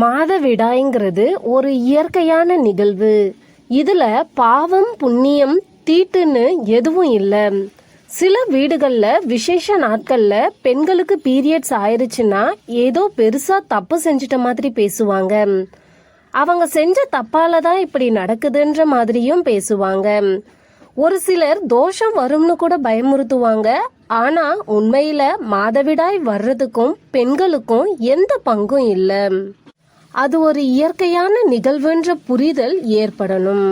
மாதவிடாய்ங்கிறது ஒரு இயற்கையான நிகழ்வு. இதுல பாவம் புண்ணியம் தீட்டுன்னு எதுவும் இல்லை. சில வீடுகளில் விசேஷ நாட்களில் பெண்களுக்கு பீரியட்ஸ் ஆயிருச்சுன்னா ஏதோ பெருசாக தப்பு செஞ்சிட்ட மாதிரி பேசுவாங்க. அவங்க செஞ்ச தப்பால தான் இப்படி நடக்குதுன்ற மாதிரியும் பேசுவாங்க. ஒரு சிலர் தோஷம் வரும்னு கூட பயமுறுத்துவாங்க. ஆனா உண்மையில மாதவிடாய் வர்றதுக்கும் பெண்களுக்கும் எந்த பங்கும் இல்லை. அது ஒரு இயற்கையான நிகழ்வென்ற புரிதல் ஏற்படணும்.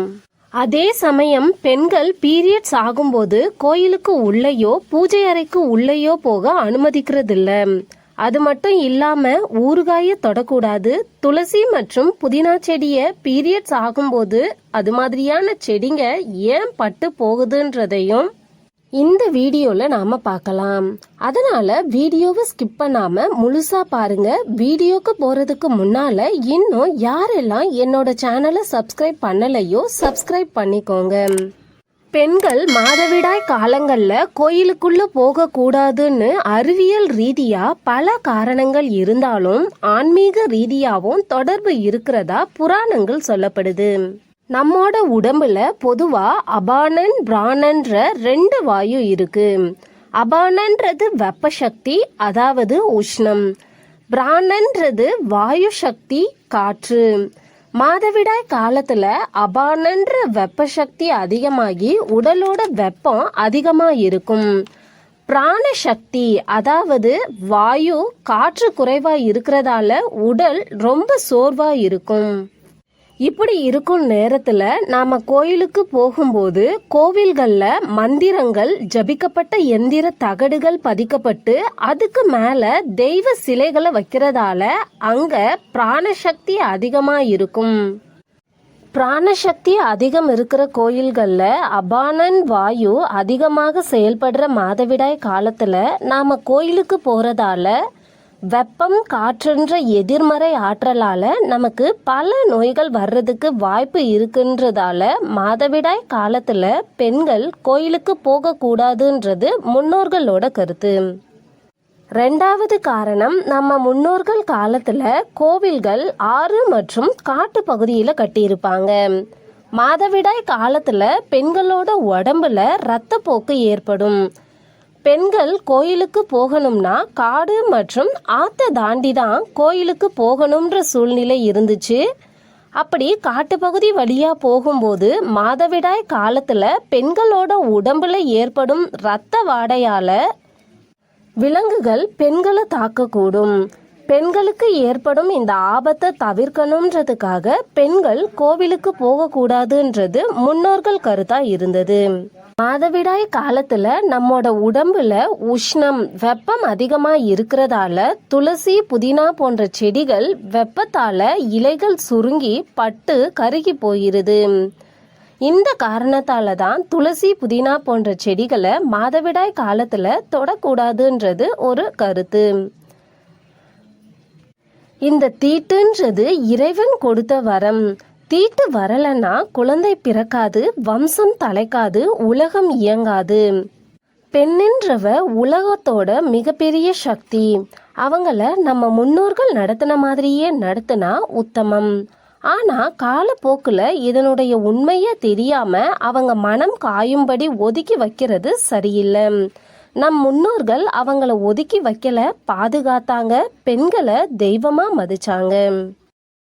அதே சமயம் பெண்கள் பீரியட்ஸ் ஆகும்போது கோயிலுக்கு உள்ளேயோ பூஜை அறைக்கு உள்ளேயோ போக அனுமதிக்கிறதில்ல. அது மட்டும் இல்லாம ஊறுகாய தொடக்கூடாது. துளசி மற்றும் புதினா செடிய பீரியட்ஸ் ஆகும்போது அது மாதிரியான செடிங்க ஏன் பட்டு போகுதுன்றதையும் இந்த வீடியோல நாம பார்க்கலாம். அதனால வீடியோவை ஸ்கிப் பண்ணாம முழுசா பாருங்க. வீடியோக்கு போறதுக்கு முன்னால இன்னும் யாரெல்லாம் என்னோட சேனலை சப்ஸ்கிரைப் பண்ணலையோ சப்ஸ்கிரைப் பண்ணிக்கோங்க. பெண்கள் மாதவிடாய் காலங்களில் கோயிலுக்குள்ள போகக்கூடாதுன்னு அறிவியல் ரீதியா பல காரணங்கள் இருந்தாலும் ஆன்மீக ரீதியாகவும் தொடர்பு இருக்கிறதா புராணங்கள் சொல்லப்படுது. நம்மோட உடம்புல பொதுவா அபானன் பிராணன்ற ரெண்டு வாயு இருக்கு. அபானன்றது வெப்ப சக்தி அதாவது உஷ்ணம். பிராணன்றது வாயு சக்தி காற்று. மாதவிடாய் காலத்துல அபானன்ற வெப்ப சக்தி அதிகமாகி உடலோட வெப்பம் அதிகமா இருக்கும். பிராண சக்தி அதாவது வாயு காற்று குறைவா இருக்கிறதால உடல் ரொம்ப சோர்வா இருக்கும். இப்படி இருக்கும் நேரத்துல நாம கோயிலுக்கு போகும்போது கோவில்கள்ல மந்திரங்கள் ஜபிக்கப்பட்ட எந்திர தகடுகள் பதிக்கப்பட்டு அதுக்கு மேல தெய்வ சிலைகளை வைக்கிறதால அங்க பிராணசக்தி அதிகமா இருக்கும். பிராணசக்தி அதிகம் இருக்கிற கோயில்களில் அபானன் வாயு அதிகமாக செயல்படுற மாதவிடாய் காலத்தில் நாம் கோயிலுக்கு போகிறதால வெப்பம் காற்றுன்ற எதிர்மறை ஆற்றலால் நமக்கு பல நோய்கள் வர்றதுக்கு வாய்ப்பு இருக்குன்றதால மாதவிடாய் காலத்தில் பெண்கள் கோயிலுக்கு போகக்கூடாதுன்றது முன்னோர்களோட கருத்து. ரெண்டாவது காரணம் நம்ம முன்னோர்கள் காலத்தில் கோவில்கள் ஆறு மற்றும் காட்டு பகுதியில் கட்டியிருப்பாங்க. மாதவிடாய் காலத்தில் பெண்களோட உடம்புல ரத்தப்போக்கு ஏற்படும். பெண்கள் கோயிலுக்கு போகணும்னா காடு மற்றும் ஆற்றை தாண்டி தான் கோயிலுக்கு போகணுன்ற சூழ்நிலை இருந்துச்சு. அப்படி காட்டுப்பகுதி வழியாக போகும்போது மாதவிடாய் காலத்தில் பெண்களோட உடம்புல ஏற்படும் இரத்த வாடையால் விலங்குகள் பெண்களை தாக்கக்கூடும். பெண்களுக்கு ஏற்படும் இந்த ஆபத்தை தவிர்க்கணுன்றதுக்காக பெண்கள் கோவிலுக்கு போகக்கூடாதுன்றது முன்னோர்கள் கருத்தாக இருந்தது. மாதவிடாய் காலத்துல நம்மோட உடம்புல உஷ்ணம் வெப்பம் அதிகமா இருக்கிறதால துளசி புதினா போன்ற செடிகள் வெப்பத்தால இலைகள் சுருங்கி பட்டு கருகி போயிருது. இந்த காரணத்தால தான் துளசி புதினா போன்ற செடிகளை மாதவிடாய் காலத்துல தொடக்கூடாதுன்றது ஒரு கருத்து. இந்த தீட்டுன்றது இறைவன் கொடுத்த வரம். தீட்டு வரலன்னா குழந்தை பிறக்காது வம்சம் தலைக்காது உலகம் இயங்காது. பெண்ணின்றவ உலகத்தோட மிகப்பெரிய சக்தி. அவங்கள நம்ம முன்னோர்கள் நடத்தின மாதிரியே நடத்தினா உத்தமம். ஆனா காலப்போக்கில் இதனுடைய உண்மையை தெரியாம அவங்க மனம் காயும்படி ஒதுக்கி வைக்கிறது சரியில்லை. நம் முன்னோர்கள் அவங்கள ஒதுக்கி வைக்கல பாதுகாத்தாங்க பெண்களை தெய்வமா மதிச்சாங்க.